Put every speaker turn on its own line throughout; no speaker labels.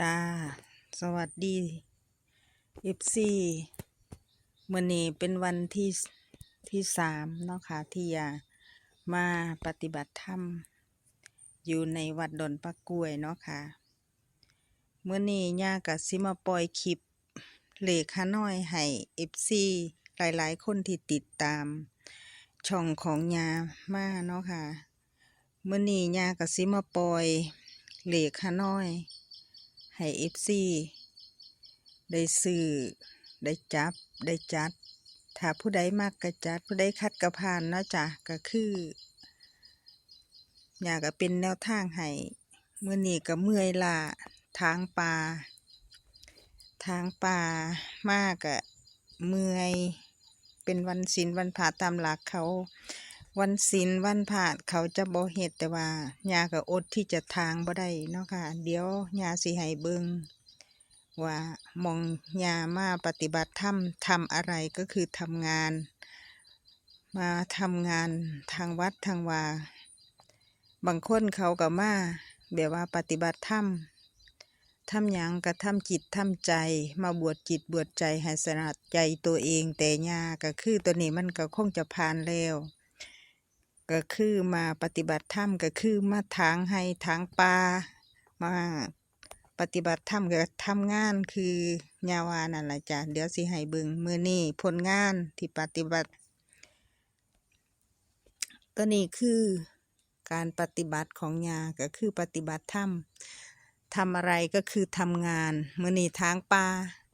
จ้า สวัสดีเอฟซีมื่อนี้เป็นวันที่ที่สามเนาะค่ะที่จะมาปฏิบัติธรรม อยู่ในวัดดอนปักล้วยเนาะค่ะเมื่อนี้ย่ากับซิมาปล่อยคลิปเหล็กฮาน้อยให้เอฟซีหลายๆ คนที่ติดตาม ช่องของยามาเนาะค่ะเมื่อนี้ยากับซิมาปล่อยเหล็กฮาน้อย ให้เอฟซีได้ซื้อ ได้จับ ได้จัด ถ้าผู้ใดมากก็จัด ผู้ใดคัดกระพานเนาะจ้ะก็คือ อยากก็เป็นแนวทางให้เมื่อนี้ก็เมื่อยล่าทางป่าทางป่ามากอะเมื่อยเป็นวันศีลวันผาตามหลักเขา วันศีลวันผ่าเขาจะบ่เฮ็ดแต่ว่ายาก็อดที่จะทางบ่ได้เนาะค่ะ เดี๋ยวยาสิให้เบิงว่ามองยามาปฏิบัติธรรมทำอะไรก็คือทำงาน มาทำงานทางวัดทางวาบางคนเขาก็มาแบบว่าปฏิบัติธรรมทำหยังก็ทำจิตทำใจ มาบวชจิตบวชใจให้สนัดใจตัวเองแต่ยาก็คือตัวนี้มันก็คงจะผ่านแล้ว ก็คือมาปฏิบัติธรรมก็คือมาทางให้ทางป่ามาปฏิบัติธรรมก็ทำงานคือยาวานั่นแหละจ้ะเดี๋ยวสิให้เบิงมือนี้ผลงานที่ปฏิบัติตัวนี้คือการปฏิบัติของยาก็คือปฏิบัติธรรมทำอะไรก็คือทำงานมือนี้ทางป่า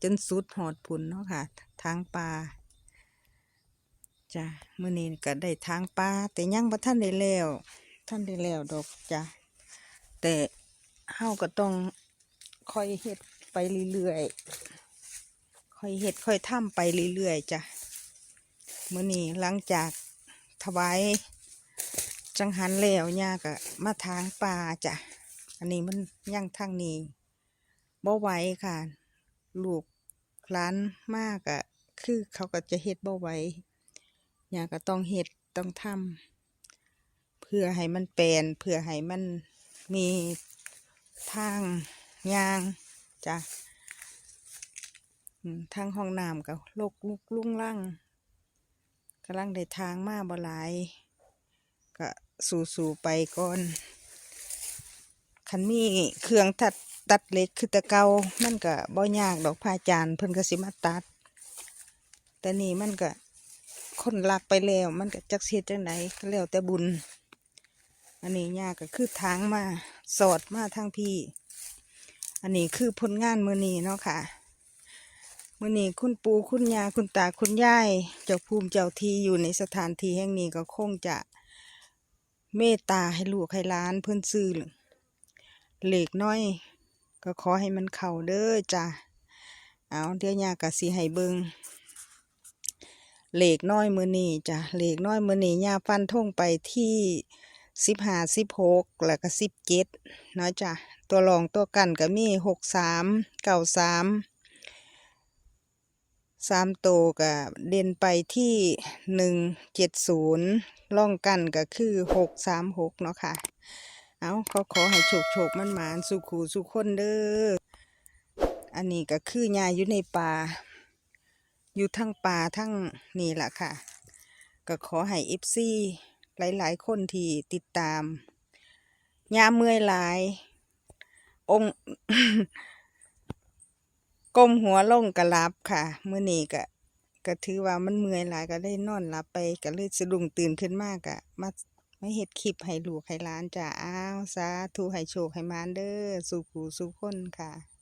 จนสุดหอดผุนเนาะค่ะทางป่า จ้ะมือนี้ก็ได้ทางป่าแต่ยังบ่ท่านได้แล้วท่านได้แล้วดอกจ้ะแต่เฮาก็ต้องค่อยเฮ็ดไปเรื่อยๆค่อยเฮ็ดค่อยทำไปเรื่อยๆจ้ะมื้อนี้หลังจากถวายจังหันแล้วย่าก็มาทางป่าจ้ะอันนี้มันยังทางนี้บ่ไหวค่ะ ลูกหลานมากอะคือเขาก็จะเฮ็ดบ่ไหว ย่าก็ต้องเฮ็ดต้องทำเพื่อให้มันแปลนเพื่อให้มันมีทางยางจ้ะทางห้องน้ำกับโลกลุกลุ่งล่างกำลังได้ทางมาบ่หลายก็สู่ๆไปก่อนคันมีเครื่องตัดตัดเล็กคือตะเกามันก็บ่ยากดอกพาจานเพิ่นก็สิมาตัด แต่นี่มันก็ คนลักไปแล้ว มันก็จักเฮ็ดจังไดก็แล้วแต่บุญ อันนี้ยากก็คือทางมาสอดมาทางพี่ อันนี้คือผลงานมือนีเนาะค่ะมือนีคุณปู่คุณยาคุณตาคุณยายเจ้าภูมิเจ้าทีอยู่ในสถานที่แห่งนี้ก็คงจะเมตตาให้ลูกให้ล้านเพื่อนซื้อเหล็กน้อย ก็ขอให้มันเข่าเด้อจ้ะเอาเดี๋ยวยากะสิให้เบิง เหล็กน้อยมือนี้จ้ะเหล็กน้อยมือนี้ยาฟันท่งไปที่สิบห้าสิบหกแล้วก็สิบเจ็ดเนาะจ้ะตัวรองตัวกันก็มีหกสามเก้าสามสามโตัวก็เด่นไปที่หนึ่งเจ็ดศูนย์ล่องกันก็คือหกสามหกเนาะค่ะ เอาเขาขอให้โชคโชคมันหมานสุขูสุขคนเด้ออันนี้ก็คือยาอยู่ในป่า อยู่ทั้งป่าทั้งนี่แหละค่ะ ก็ขอให้เอฟซีหลาย ๆ คนที่ติดตามยาเมื่อยหลาย องก้มหัวลงกระลับค่ะเมื่อนี้ก็ก็ถือว่ามันเมื่อยหลายก็ได้นอนหลับไปก็เลยสะดุ้งตื่นขึ้นมากอะมาไม่เฮ็ดคลิปให้ลูกให้ล้านจ้าอ้าวสาธุให้โชคให้มานเด้อสู่ผู้สู่คนค่ะ